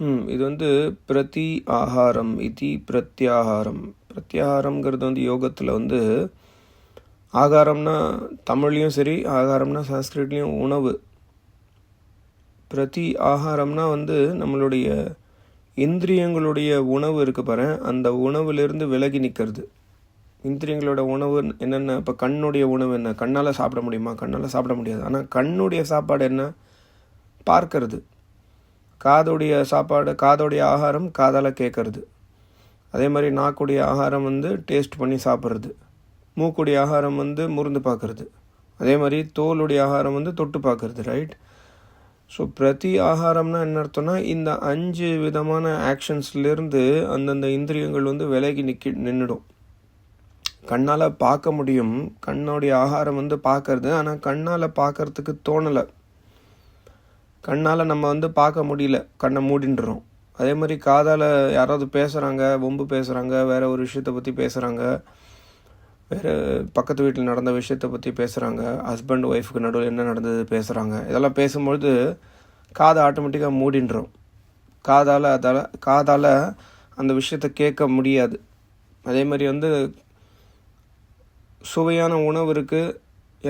ம் இது வந்து பிரதி ஆகாரம் இது பிரத்யாகாரம் பிரத்யாகாரம்ங்கிறது வந்து யோகத்தில் வந்து ஆகாரம்னா தமிழ்லையும் சரி ஆகாரம்னா சான்ஸ்கிரிட்லேயும் உணவு. பிரதி ஆகாரம்னா வந்து நம்மளுடைய இந்திரியங்களுடைய உணவு இருக்கு பாரு அந்த உணவுலேருந்து விலகி நிற்கிறது இந்திரியங்களோட உணவு என்னென்ன? இப்போ கண்ணுடைய உணவு என்ன? கண்ணால் சாப்பிட முடியுமா? கண்ணால் சாப்பிட முடியாது. ஆனால் கண்ணுடைய சாப்பாடு என்ன? பார்க்கறது. காதுடைய சாப்பாடு காதோடைய ஆகாரம் காதால் கேட்கறது அதே மாதிரி நாக்குடைய ஆகாரம் வந்து டேஸ்ட் பண்ணி சாப்பிட்றது. மூக்குடைய ஆகாரம் வந்து முருந்து பார்க்குறது அதே மாதிரி தோலுடைய ஆகாரம் வந்து தொட்டு பார்க்கறது ரைட் ஸோ பிரதி ஆகாரம்னா என்ன அர்த்தம்னா இந்த அஞ்சு விதமான ஆக்ஷன்ஸ்லேருந்து அந்தந்த இந்திரியங்கள் வந்து விலகி நிற்கி நின்றுடும் கண்ணால் பார்க்க முடியும். கண்ணோடைய ஆகாரம் வந்து பார்க்கறது. ஆனால் கண்ணால் பார்க்கறதுக்கு தோணலை. கண்ணால் நம்ம வந்து பார்க்க முடியல. கண்ணை மூடின்றோம். அதே மாதிரி காதால் யாராவது பேசுகிறாங்க வம்பு பேசுகிறாங்க வேறு ஒரு விஷயத்தை பற்றி பேசுகிறாங்க வேறு பக்கத்து வீட்டில் நடந்த விஷயத்தை பற்றி பேசுகிறாங்க ஹஸ்பண்ட் ஒய்ஃபுக்கு நடுவில் என்ன நடந்தது பேசுகிறாங்க இதெல்லாம் பேசும்பொழுது காதை ஆட்டோமேட்டிக்காக மூடின்றோம். காதால் அதால் காதால் அந்த விஷயத்தை கேட்க முடியாது. அதே மாதிரி வந்து சுவையான உணவு இருக்குது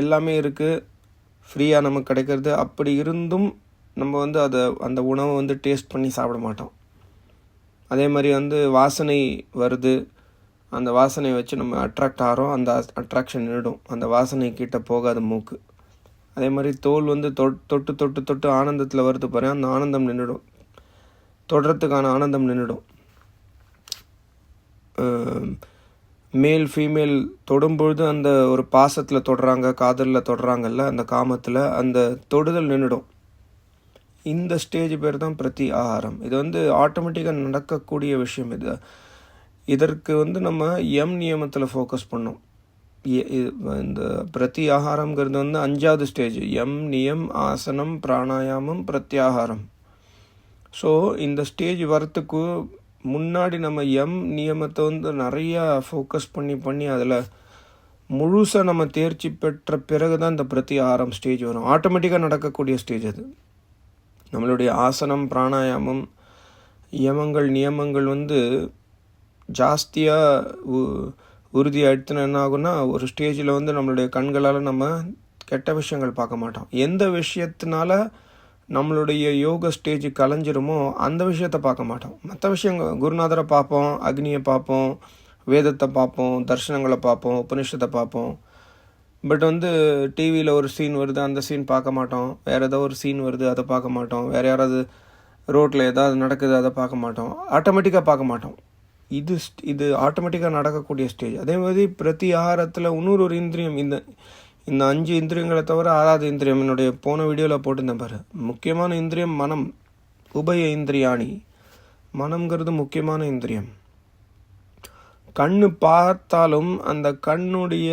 எல்லாமே இருக்குது ஃப்ரீயாக நமக்கு கிடைக்கிறது. அப்படி இருந்தும் நம்ம வந்து அதை அந்த உணவை வந்து டேஸ்ட் பண்ணி சாப்பிட மாட்டோம். அதே மாதிரி வந்து வாசனை வருது. அந்த வாசனையை வச்சு நம்ம அட்ராக்ட் ஆகிறோம் அந்த அட்ராக்ஷன் நின்றுடும். அந்த வாசனை கிட்ட போகாத மூக்கு. அதே மாதிரி தோல் வந்து தொட் தொட்டு தொட்டு தொட்டு ஆனந்தத்தில் வருது பாரு அந்த ஆனந்தம் நின்றுடும். தொடுறதுக்கான ஆனந்தம் நின்றுடும். மேல் ஃபீமேல் தொடும்பொழுது அந்த ஒரு பாசத்தில் தொடுறாங்க காதலில் தொடுறாங்கல்ல அந்த காமத்தில் அந்த தொடுதல் நின்றுடும். இந்த ஸ்டேஜ் பேர் தான் பிரதி ஆகாரம். இது வந்து ஆட்டோமேட்டிக்காக நடக்கக்கூடிய விஷயம் இது. இதற்கு வந்து நம்ம எம் நியமத்தில் ஃபோக்கஸ் பண்ணோம். எ- இது இந்த பிரதி ஆகாரங்கிறது வந்து அஞ்சாவது ஸ்டேஜ் எம் நியம் ஆசனம் பிராணாயாமம் பிரத்யாகாரம் ஸோ இந்த ஸ்டேஜ் வரத்துக்கு முன்னாடி நம்ம எம் நியமத்தை வந்து நிறையா ஃபோக்கஸ் பண்ணி பண்ணி அதில் முழுசாக நம்ம தேர்ச்சி பெற்ற பிறகு தான் இந்த பிரதி ஆகாரம் ஸ்டேஜ் வரும். ஆட்டோமேட்டிக்காக நடக்கக்கூடிய ஸ்டேஜ் அது. நம்மளுடைய ஆசனம் பிராணாயாமம் யமங்கள் நியமங்கள் வந்து ஜாஸ்தியாக உறுதியாயிடுத்துனா என்ன ஆகும்னா ஒரு ஸ்டேஜில் வந்து நம்மளுடைய கண்களால் நம்ம கெட்ட விஷயங்கள் பார்க்க மாட்டோம். எந்த விஷயத்தினால நம்மளுடைய யோக ஸ்டேஜ் கலைஞ்சிருமோ அந்த விஷயத்தை பார்க்க மாட்டோம். மற்ற விஷயங்கள் குருநாதரை பார்ப்போம் அக்னியை பார்ப்போம் வேதத்தை பார்ப்போம் தர்ஷனங்களை பார்ப்போம் உபனிஷத்தை பார்ப்போம். பட் வந்து டிவியில் ஒரு சீன் வருது அந்த சீன் பார்க்க மாட்டோம். வேறு ஏதோ ஒரு சீன் வருது அதை பார்க்க மாட்டோம். வேறு யாராவது ரோட்டில் ஏதாவது நடக்குது அதை பார்க்க மாட்டோம். ஆட்டோமேட்டிக்காக பார்க்க மாட்டோம். இது இது ஆட்டோமேட்டிக்காக நடக்கக்கூடிய ஸ்டேஜ் அதே மாதிரி பிரதி ஆகாரத்தில் இன்னொரு ஒரு இந்திரியம் இந்த இந்த அஞ்சு இந்திரியங்களை தவிர ஆறாவது இந்திரியம். என்னுடைய போன வீடியோவில் போட்டிருந்தேன் பாரு. முக்கியமான இந்திரியம் மனம். உபய இந்திரியாணி. மனம்ங்கிறது முக்கியமான இந்திரியம். கண்ணு பார்த்தாலும் அந்த கண்ணுடைய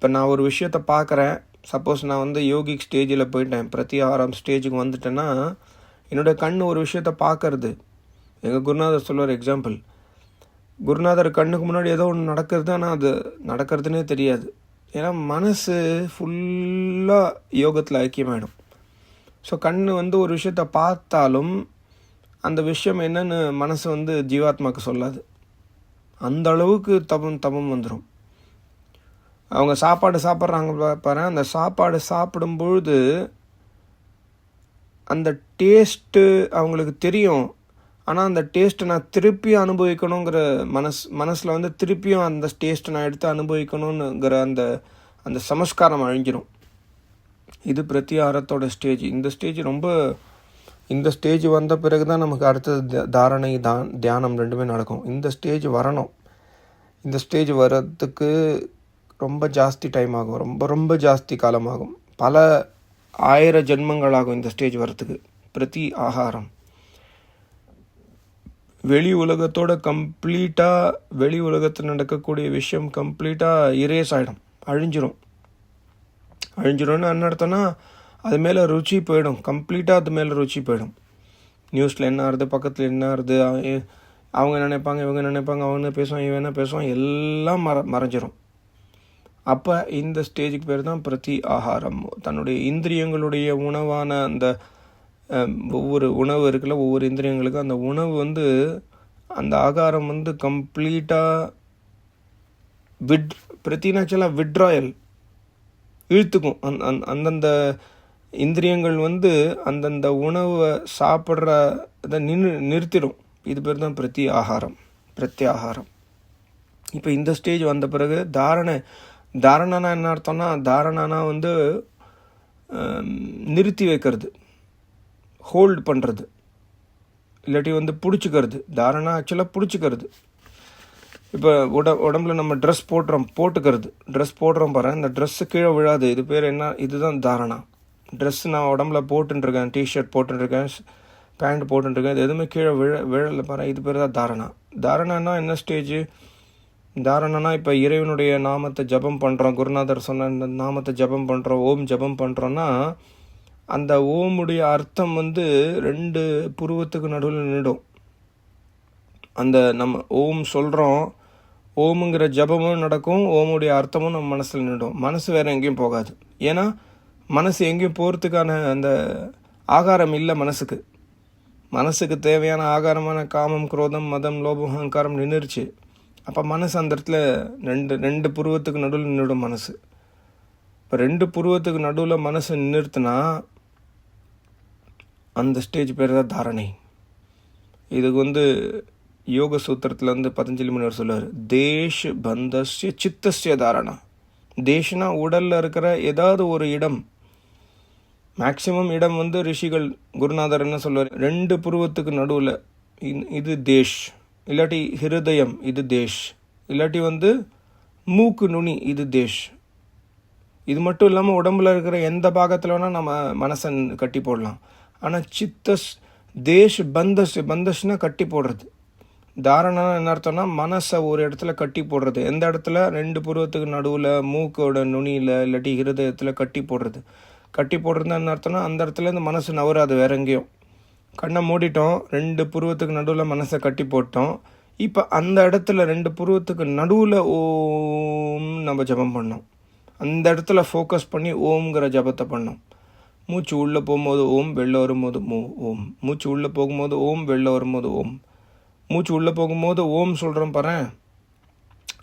இப்போ நான் ஒரு விஷயத்தை பார்க்குறேன் சப்போஸ் நான் வந்து யோகிக் ஸ்டேஜில் போயிட்டேன். பிரத்தியாகாரம் ஸ்டேஜுக்கு வந்துட்டேன்னா என்னோட கண் ஒரு விஷயத்தை பார்க்கறது எங்கள் குருநாதர் சொல்லுவார் எக்ஸாம்பிள் குருநாதர் கண்ணுக்கு முன்னாடி ஏதோ ஒன்று நடக்கிறது ஆனால் அது நடக்கிறதுனே தெரியாது. ஏன்னா மனசு ஃபுல்லாக யோகத்தில் ஐக்கியமாயிடும். ஸோ கண் வந்து ஒரு விஷயத்தை பார்த்தாலும் அந்த விஷயம் என்னன்னு மனசு வந்து ஜீவாத்மாக்கு சொல்லாது. அந்த அளவுக்கு தபம் தபம் வந்துடும் அவங்க சாப்பாடு சாப்பிட்றாங்க பாரு அந்த சாப்பாடு சாப்பிடும்பொழுது அந்த டேஸ்ட்டு அவங்களுக்கு தெரியும். ஆனால் அந்த டேஸ்ட்டை நான் திருப்பியும் அனுபவிக்கணுங்கிற மனஸ் மனசில் வந்து திருப்பியும் அந்த டேஸ்ட்டை நான் எடுத்து அனுபவிக்கணுங்கிற அந்த அந்த சமஸ்காரம் அழிஞ்சிரும். இது பிரத்தியாரத்தோட ஸ்டேஜ். இந்த ஸ்டேஜ் ரொம்ப இந்த ஸ்டேஜ் வந்த பிறகு தான் நமக்கு அடுத்தது தாரணை தான் தியானம் ரெண்டுமே நடக்கும். இந்த ஸ்டேஜ் வரணும். இந்த ஸ்டேஜ் வர்றதுக்கு ரொம்ப ஜாஸ்தி டைம் ஆகும். ரொம்ப ரொம்ப ஜாஸ்தி காலமாகும். பல ஆயிர ஜென்மங்களாகும் இந்த ஸ்டேஜ் வர்றதுக்கு. பிரதி ஆகாரம். வெளி உலகத்தோட கம்ப்ளீட்டாக வெளி உலகத்தில் நடக்கக்கூடிய விஷயம் கம்ப்ளீட்டாக இரேஸ் ஆகிடும் அழிஞ்சிரும். அழிஞ்சிரும்னு என்ன அர்த்தம்னா அது மேலே ருச்சி போயிடும். கம்ப்ளீட்டாக அது மேலே ருச்சி போயிடும். நியூஸில் என்ன ஆறுது பக்கத்தில் என்ன ஆகுது அவங்க நினைப்பாங்க இவங்க நினைப்பாங்க அவங்க பேசுவான் இவன் என்ன பேசுவான் எல்லாம் மற மறைஞ்சிரும். அப்போ இந்த ஸ்டேஜுக்கு பேர் தான் பிரதி ஆகாரம். தன்னுடைய இந்திரியங்களுடைய உணவான அந்த ஒவ்வொரு உணவு இருக்குல்ல ஒவ்வொரு இந்திரியங்களுக்கும் அந்த உணவு வந்து அந்த ஆகாரம் வந்து கம்ப்ளீட்டாக விட் பிரத்தினாச்சலாக விட்ராயல். இழுத்துக்கும். அந் அந் அந்தந்த இந்திரியங்கள் வந்து அந்தந்த உணவை சாப்பிட்ற இதை நின்று நிறுத்திடும். இது பேர் தான் பிரத்தி ஆகாரம். பிரத்யாகாரம். இப்போ இந்த ஸ்டேஜ் வந்த பிறகு தாரணை தாரணனா என்ன அர்த்தம்னா தாரணனா வந்து நிறுத்தி வைக்கிறது. ஹோல்டு பண்ணுறது இல்லாட்டி வந்து பிடிச்சிக்கிறது. தாரணா ஆக்சுவலாக பிடிச்சிக்கிறது. இப்போ உட உடம்புல நம்ம ட்ரெஸ் போடுறோம் போட்டுக்கிறது. ட்ரெஸ் போடுறோம் பாரு இந்த ட்ரெஸ்ஸு கீழே விழாது. இது பேர் என்ன? இதுதான் தாரணா. ட்ரெஸ் நான் உடம்புல போட்டுருக்கேன் டிஷர்ட் போட்டுருக்கேன் பேண்ட் போட்டுருக்கேன் இது எதுவுமே கீழே விழ விழலை பாரு இது பேர் தான் தாரணா. தாரணான்னா என்ன ஸ்டேஜ் தாரணனா இப்போ இறைவனுடைய நாமத்தை ஜெபம் பண்ணுறோம் குருநாதர் சொன்ன இந்த நாமத்தை ஜெபம் பண்ணுறோம் ஓம் ஜெபம் பண்ணுறோன்னா அந்த ஓமுடைய அர்த்தம் வந்து ரெண்டு புருவத்துக்கு நடுவில் நின்றுடும் அந்த நம்ம ஓம் சொல்கிறோம் ஓமுங்கிற ஜபமும் நடக்கும் ஓமுடைய அர்த்தமும் நம்ம மனசில் நின்றுடும் மனசு வேறு எங்கேயும் போகாது. ஏன்னா மனசு எங்கேயும் போகிறதுக்கான அந்த ஆகாரம் இல்லை மனசுக்கு. மனசுக்கு தேவையான ஆகாரமான காமம் குரோதம் மதம் லோபம் அகங்காரம் நின்றுருச்சு அப்போ மனசு அந்த இடத்துல ரெண்டு ரெண்டு புருவத்துக்கு நடுவில் நின்றுடும் மனசு. இப்போ ரெண்டு புருவத்துக்கு நடுவில் மனசு நிறுத்தினா அந்த ஸ்டேஜ் பேர் தான் தாரணை. இதுக்கு வந்து யோக சூத்திரத்தில் வந்து பதஞ்சலி முனிவர் சொல்லுவார் தேஷ் பந்தஸ்ய சித்தஸ்ய தாரணா. தேஷ்னா உடலில் இருக்கிற ஏதாவது ஒரு இடம். மேக்சிமம் இடம் வந்து ரிஷிகள் குருநாதர் என்ன சொல்லுவார் ரெண்டு புருவத்துக்கு நடுவில். இது தேஷ். இல்லாட்டி ஹிருதயம் இது தேஷ். இல்லாட்டி வந்து மூக்கு நுனி இது தேஷ். இது மட்டும் இல்லாமல் உடம்புல இருக்கிற எந்த பாகத்தில் வேணால் நம்ம மனசை கட்டி போடலாம். ஆனால் சித்தஸ் தேஷ் பந்தஸ் பந்தஸ்னா கட்டி போடுறது. தாரணம் என்ன அர்த்தம்னா மனசை ஒரு இடத்துல கட்டி போடுறது. எந்த இடத்துல? ரெண்டு புருவத்துக்கு நடுவில் மூக்கோட நுனியில் இல்லாட்டி ஹிருதயத்தில் கட்டி போடுறது. கட்டி போடுறதுனா என்ன அர்த்தம்னா அந்த இடத்துல இந்த மனசு நவராது வேற எங்கேயும். கண்ணை மூடிட்டோம். ரெண்டு புருவத்துக்கு நடுவில் மனசை கட்டி போட்டோம். இப்போ அந்த இடத்துல ரெண்டு புருவத்துக்கு நடுவில் ஓம் நம்ம ஜெபம் பண்ணோம். அந்த இடத்துல ஃபோக்கஸ் பண்ணி ஓம்ங்கிற ஜபத்தை பண்ணோம். மூச்சு உள்ளே போகும்போது ஓம் வெளில வரும்போது மூ ஓம். மூச்சு உள்ளே போகும்போது ஓம் வெளில வரும்போது ஓம். மூச்சு உள்ளே போகும்போது ஓம் சொல்கிறோம் பாரு.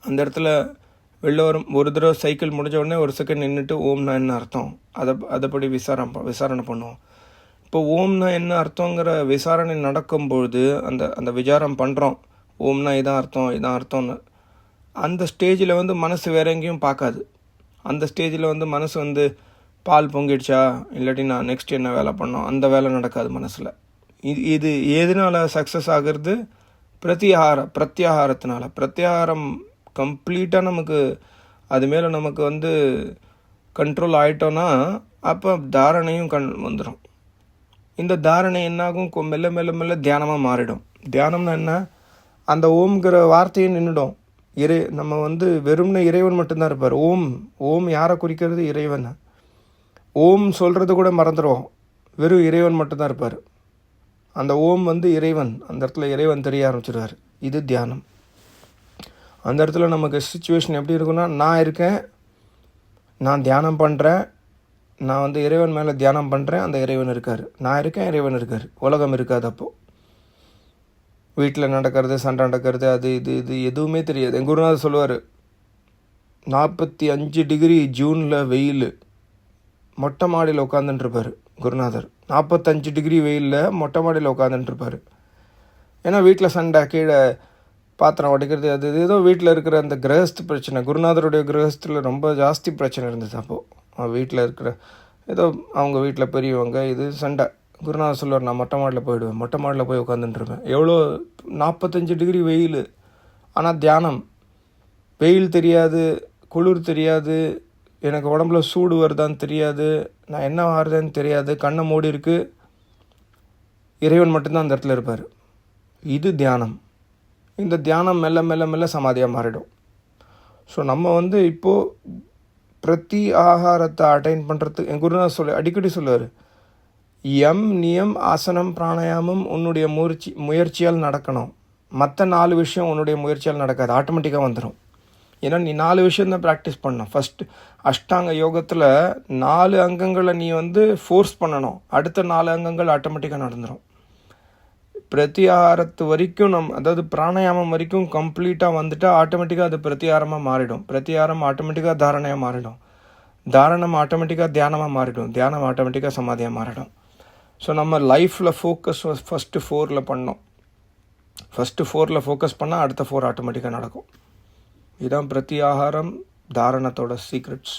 அந்த இடத்துல வெளில வரும் ஒரு தடவை சைக்கிள் முடிஞ்ச உடனே ஒரு செகண்ட் நின்றுட்டு ஓம்னா என்ன அர்த்தம்? அதை அதைப்படி விசாரம் விசாரணை பண்ணுவோம். இப்போ ஓம்னா என்ன அர்த்தங்கிற விசாரணை நடக்கும்பொழுது அந்த அந்த விசாரம் பண்ணுறோம் ஓம்னா இதான் அர்த்தம் இதான் அர்த்தம்னு. அந்த ஸ்டேஜில் வந்து மனசு வேற எங்கேயும் பார்க்காது. அந்த ஸ்டேஜில் வந்து மனசு வந்து பால் பொங்கிடுச்சா? இல்லாட்டி நான் நெக்ஸ்ட் என்ன வேலை பண்ணோம்? அந்த வேலை நடக்காது மனசில். இது இது எதனால் சக்ஸஸ் ஆகிறது? பிரத்தியாகார பிரத்யாகாரத்தினால பிரத்யாகாரம் கம்ப்ளீட்டாக நமக்கு அது மேலே நமக்கு வந்து கண்ட்ரோல் ஆகிட்டோன்னா அப்போ தாரணையும் கண் வந்துடும் இந்த தாரணை என்னாகும்? கொ- மெல்ல மெல்ல மெல்ல தியானமாக மாறிடும். தியானம்னா என்ன? அந்த ஓம்ங்கிற வார்த்தையும் நின்றுடும் இறை நம்ம வந்து வெறும்னு இறைவன் மட்டும்தான் இருப்பார். ஓம் ஓம் யாரை குறிக்கிறது? இறைவன். ஓம் சொல்கிறது கூட மறந்துடுவோம் வெறும் இறைவன் மட்டும்தான் இருப்பார். அந்த ஓம் வந்து இறைவன். அந்த இடத்துல இறைவன் தெரிய ஆரம்பிச்சிடுவார் இது தியானம். அந்த இடத்துல நமக்கு சுச்சுவேஷன் எப்படி இருக்குன்னா நான் இருக்கேன் நான் தியானம் பண்ணுறேன் நான் வந்து இறைவன் மேலே தியானம் பண்ணுறேன் அந்த இறைவன் இருக்கார். நான் இருக்கேன் இறைவன் இருக்கார். உலகம் இருக்காது அப்போது வீட்டில் நடக்கிறது சண்டை நடக்கிறது அது இது இது எதுவுமே தெரியாது. எங்கள் குருநாதர் சொல்லுவார் நாற்பத்தி அஞ்சு டிகிரி ஜூனில் வெயில். மொட்டை மாடியில் உட்காந்துட்டுருப்பார் குருநாதர். நாற்பத்தஞ்சு டிகிரி வெயிலில் மொட்டை மாடியில் உட்காந்துட்டுருப்பார் ஏன்னா வீட்டில் சண்டை கீழே பாத்திரம் உடைக்கிறது அது இது ஏதோ வீட்டில் இருக்கிற அந்த கிரகஸ்து பிரச்சனை. குருநாதருடைய கிரகஸ்தில் ரொம்ப ஜாஸ்தி பிரச்சனை இருந்தது அப்போது வீட்டில் இருக்கிற ஏதோ அவங்க வீட்டில் பெரியவங்க இது சண்டை. குருநாதர் சொல்லுவார் நான் மொட்டை மாடில் போயிடுவேன். மொட்டை மாடில் போய் உட்காந்துட்டுருப்பேன் எவ்வளோ நாற்பத்தஞ்சு டிகிரி வெயில். ஆனால் தியானம். வெயில் தெரியாது குளிர் தெரியாது எனக்கு உடம்புல சூடு வருதான்னு தெரியாது நான் என்ன ஆறுதேன்னு தெரியாது கண்ணை மூடி இருக்கு. இறைவன் மட்டும்தான் அந்த இடத்துல இருப்பார். இது தியானம். இந்த தியானம் மெல்ல மெல்ல மெல்ல சமாதியாக மாறிடும். ஸோ நம்ம வந்து இப்போது பிரதி ஆகாரத்தை அட்டைன் பண்ணுறதுக்கு என் குருநாதர் சொல்லு அடிக்கடி சொல்லுவார். எம் நியம் ஆசனம் பிராணாயாமம் உன்னுடைய முயற்சி முயற்சியால் நடக்கணும். மற்ற நாலு விஷயம் உன்னுடைய முயற்சியால் நடக்காது ஆட்டோமேட்டிக்காக வந்துடும் ஏன்னா நீ நாலு விஷயம் தான் ப்ராக்டிஸ் பண்ணணும். ஃபஸ்ட்டு அஷ்டாங்க யோகத்தில் நாலு அங்கங்களை நீ வந்து ஃபோர்ஸ் பண்ணணும். அடுத்த நாலு அங்கங்கள் ஆட்டோமேட்டிக்காக நடந்துடும் பிரத்தியாரத்து வரைக்கும் நம் அதாவது பிராணாயாமம் வரைக்கும் கம்ப்ளீட்டாக வந்துட்டு ஆட்டோமேட்டிக்காக அது பிரத்தியாரமாக மாறிடும். பிரத்தியாரம் ஆட்டோமேட்டிக்காக தாரணையாக மாறிடும். தாரணம் ஆட்டோமேட்டிக்காக தியானமாக மாறிடும். தியானம் ஆட்டோமேட்டிக்காக சமாதியாக மாறிடும். ஸோ நம்ம லைஃப்பில் ஃபோக்கஸ் ஃபஸ்ட்டு ஃபோரில் பண்ணோம். ஃபஸ்ட்டு ஃபோரில் ஃபோக்கஸ் பண்ணால் அடுத்த ஃபோர் ஆட்டோமேட்டிக்காக நடக்கும். இதுதான் பிரத்தியாகாரம் தாரணத்தோட சீக்ரெட்ஸ்